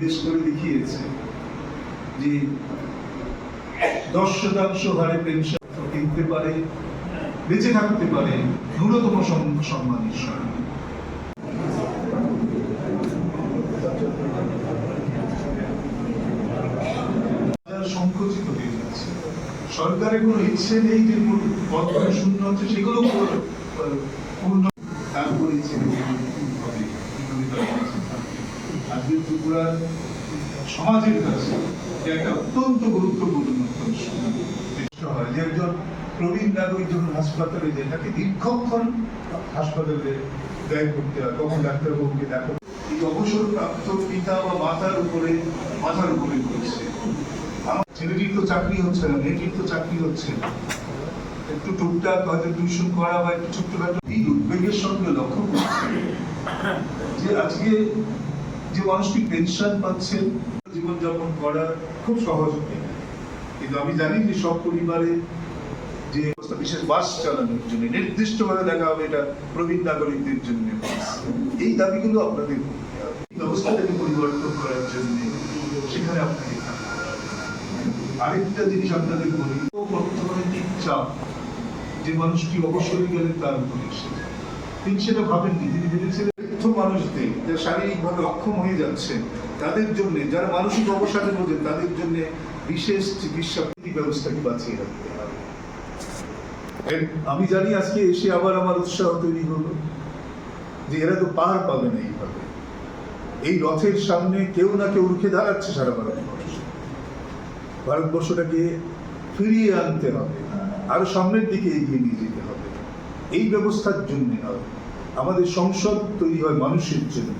বিদেশ করে দেখিয়েছে যে দশ শতাংশ হারে পেনশন কিনতে পারে বেঁচে থাকতে পারে ন্যূনতম সম- সম্মানের সঙ্গে সংকুচিত হয়ে যাচ্ছে। সরকারের কোনো ইচ্ছে নেই যে পদগুলো শূন্য হচ্ছে সেগুলো পূর- পূর্ণ তারপরে যে হবে, কীভাবে তারা বেঁচে থাকবে। আজকে ত্রিপুরার সমাজের কাছে একটা অত্যন্ত গুরুত্বপূর্ণ হয় যে একজন প্রবীণ নাগরিক যখন হাসপাতালে যায়, তাকে দীর্ঘক্ষণ হাসপাতালে ব্যয় করতে হয়। কখন ডাক্তারবাবুকে দেখো, এই অবসরপ্রাপ্ত পিতা বা মাতার উপরে, মাথার উপরে পড়ছে আমার ছেলেটির তো চাকরি হচ্ছে না, মেয়েটির তো চাকরি হচ্ছে না। একটু টুকটাক হয়তো টিউশন করা বা একটু ছোট্টখাটো। এই উদ্বেগের সঙ্গে লক্ষ্য করছে যে আজকে যে মানুষটি পেনশন পাচ্ছেন, জীবনযাপন করা খুব সহজ হয়ে কিন্তু আমি জানি যে সব পরিবারে যে বিশেষ বাস চালানোর জন্য, নির্দিষ্টভাবে দেখা হবে এটা প্রবীণ নাগরিকদের জন্য। এই আপনাদের করতে হবে। এই ব্যবস্থাটাকে পরিবর্তন করার জন্য সেখানে আপনাকে আরেকটা জিনিস আপনাদের বলি ও অর্থনৈতিক চাপ যে মানুষটি অবসরে গেলে তার উপরে তিনি সেটা ভাবেননি, তিনি ভেবেছিলেন মানুষদের যারা শারীরিকভাবে অক্ষম হয়ে যাচ্ছে, তাদের জন্য, যারা মানসিক অবসাদে বোঝেন তাদের জন্য বিশেষ চিকিৎসা ব্যবস্থাকে বাঁচিয়ে রাখতে হবে আমি জানি আজকে এসে আবার আমার উৎসাহ তৈরি হলো যে এরা তো পার পাবে না এইভাবে। এই রথের সামনে কেউ না কেউ রুখে দাঁড়াচ্ছে সারা ভারতবর্ষ। ভারতবর্ষটাকে ফিরিয়ে আনতে হবে, আরও সামনের দিকে এগিয়ে নিয়ে যেতে হবে। এই ব্যবস্থার জন্য নয়। আমাদের সংসদ তৈরি হয় মানুষের জন্য।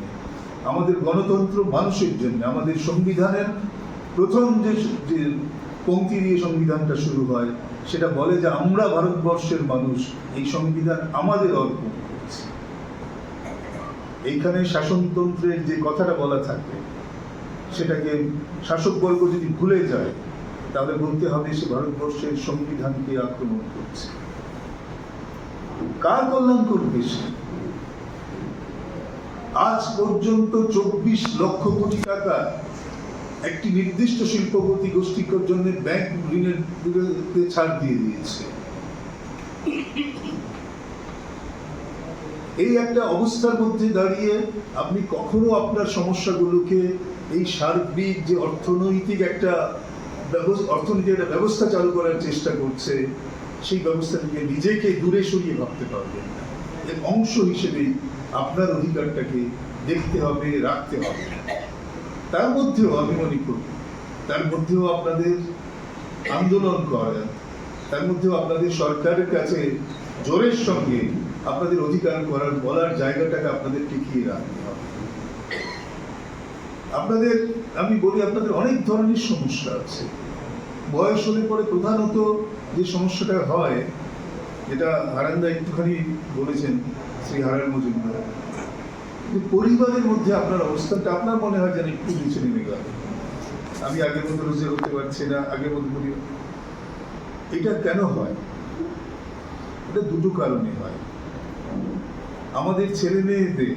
আমাদের গণতন্ত্র মানুষের জন্য। আমাদের সংবিধানের প্রথম যে যে পঙ্ক্তি দিয়ে সংবিধানটা শুরু হয়, সেটা বলে যে আমরা ভারতবর্ষের মানুষ, এই সংবিধান আমাদের অর্পণ করছি। এইখানে শাসনতন্ত্রের যে কথাটা বলা থাকে, সেটাকে শাসকবর্গ যদি ভুলে যায়, তাহলে বলতে হবে সে ভারতবর্ষের সংবিধানকে আক্রমণ করছে। কার কল্যাণ করবে সে? আজ পর্যন্ত চব্বিশ লক্ষ কোটি টাকা একটি নির্দিষ্ট শিল্পপতি গোষ্ঠীর জন্য ব্যাংক ঋণের বিরুদ্ধে ছাড় দিয়ে দিয়েছে। এই একটা অবস্থার মধ্যে দাঁড়িয়ে আপনি কখনো আপনার সমস্যাগুলোকে এই সার্বিক যে অর্থনৈতিক একটা অর্থনীতির একটা ব্যবস্থা চালু করার চেষ্টা করছে, সেই ব্যবস্থা থেকে নিজেকে দূরে সরিয়ে ভাবতে পারবেন এর অংশ হিসেবেই আপনার অধিকারটাকে দেখতে হবে, রাখতে হবে। তার মধ্যেও আমি মনে করি, তার মধ্যেও আপনাদের আন্দোলন করা, তার মধ্যেও আপনাদের সরকারের কাছে জোরের সঙ্গে আপনাদের অধিকার করার, বলার জায়গাটাকে আপনাদের টিকিয়ে রাখতে হবে। আপনাদের, আমি বলি আপনাদের অনেক ধরনের সমস্যা আছে। বয়স হলে পরে প্রধানত যে সমস্যাটা হয়, যেটা হারান্দা একটুখানি বলেছেন শ্রী হারান মজুমদার যে পরিবারের মধ্যে আপনার অবস্থানটা আপনার মনে হয় যেন একটু নিচে নেমে গেল আমি আগের মতো রোজগার হতে পারছি না আগের মতো করি এটা কেন হয়? এটা দুটো কারণে হয়। আমাদের ছেলে মেয়েদের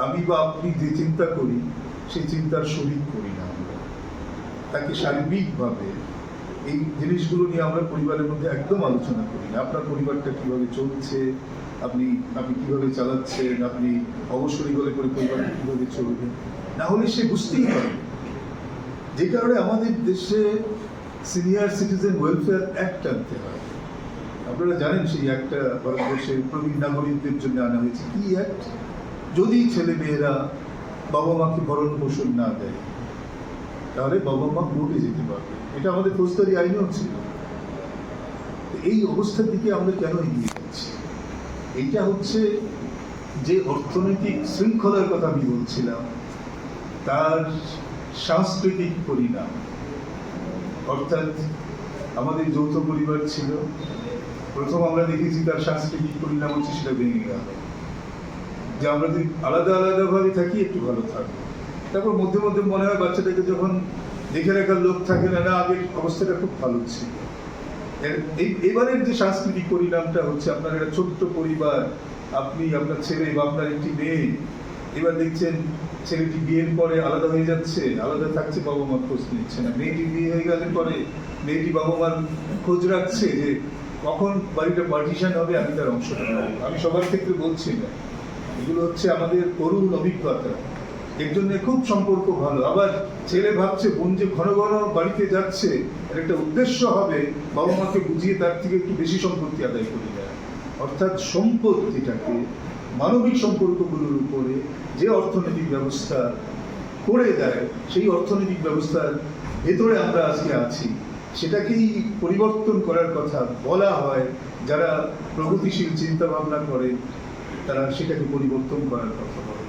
আমি বা আপনি যে চিন্তা করি সেই চিন্তার শরিক করি না আমরা। তাকে সার্বিকভাবে এই জিনিসগুলো নিয়ে আমরা পরিবারের মধ্যে একদম আলোচনা করি না। আপনার পরিবারটা কীভাবে চলছে? আপনি আপনি কীভাবে চালাচ্ছেন? আপনি অবসরী হলে পরে পরিবারটা কীভাবে চলবে? না হলে সে বুঝতেই পারবে যে কারণে আমাদের দেশে সিনিয়র সিটিজেন ওয়েলফেয়ার অ্যাক্ট আনতে হয়। আপনারা জানেন সেই একটা ভারতবর্ষের প্রবীণ নাগরিকদের জন্য আনা হয়েছে। কি অ্যাক্ট যদি ছেলে মেয়েরা বাবা মাকে ভরণ পোষণ না দেয় তাহলে বাবা মা কোর্টে যেতে পারবে এটা আমাদের ফৌজদারি আইনেও ছিল। এই অবস্থার দিকে আমরা কেন এগিয়ে যাচ্ছি? এইটা হচ্ছে যে অর্থনৈতিক শৃঙ্খলার কথা আমি বলছিলাম, তার সাংস্কৃতিক পরিণাম। অর্থাৎ আমাদের যৌথ পরিবার ছিল। প্রথম আমরা দেখেছি তার সাংস্কৃতিক পরিণাম হচ্ছে সেটা ভেঙে গেল। যে আমরা যদি আলাদা আলাদা ভাবে থাকি, একটু ভালো থাকব। তারপর মধ্যে মধ্যে মনে হয় বাচ্চাটাকে যখন দেখে রাখার লোক থাকে না না, আগের অবস্থাটা খুব ভালো ছিল। এবারের যে সাংস্কৃতিক পরিণামটা হচ্ছে আপনার একটা ছোট্ট পরিবার, আপনি, আপনার ছেলে বা আপনার একটি মেয়ে, এবার দেখছেন ছেলেটি বিয়ের পরে আলাদা হয়ে যাচ্ছে, আলাদা থাকছে বাবা মার খোঁজ নিচ্ছে না। মেয়েটি বিয়ে হয়ে গেলে পরে মেয়েটি বাবা মার খোঁজ রাখছে যে কখন বাড়িটা পার্টিশন হবে, আমি তার অংশটা আমি সবার ক্ষেত্রে বলছি না। এগুলো হচ্ছে আমাদের করুণ অভিজ্ঞতা। এর জন্য খুব সম্পর্ক ভালো। আবার ছেলে ভাবছে, বোন যে ঘন ঘন বাড়িতে যাচ্ছে একটা উদ্দেশ্য হবে বাবা মাকে বুঝিয়ে তার থেকে একটু বেশি সম্পত্তি আদায় করে দেয়। অর্থাৎ সম্পত্তিটাকে মানবিক সম্পর্কগুলোর উপরে যে অর্থনৈতিক ব্যবস্থা করে দেয়, সেই অর্থনৈতিক ব্যবস্থার ভেতরে আমরা আজকে আছি। সেটাকেই পরিবর্তন করার কথা বলা হয়। যারা প্রগতিশীল চিন্তা ভাবনা করে, তারা সেটাকে পরিবর্তন করার কথা বলে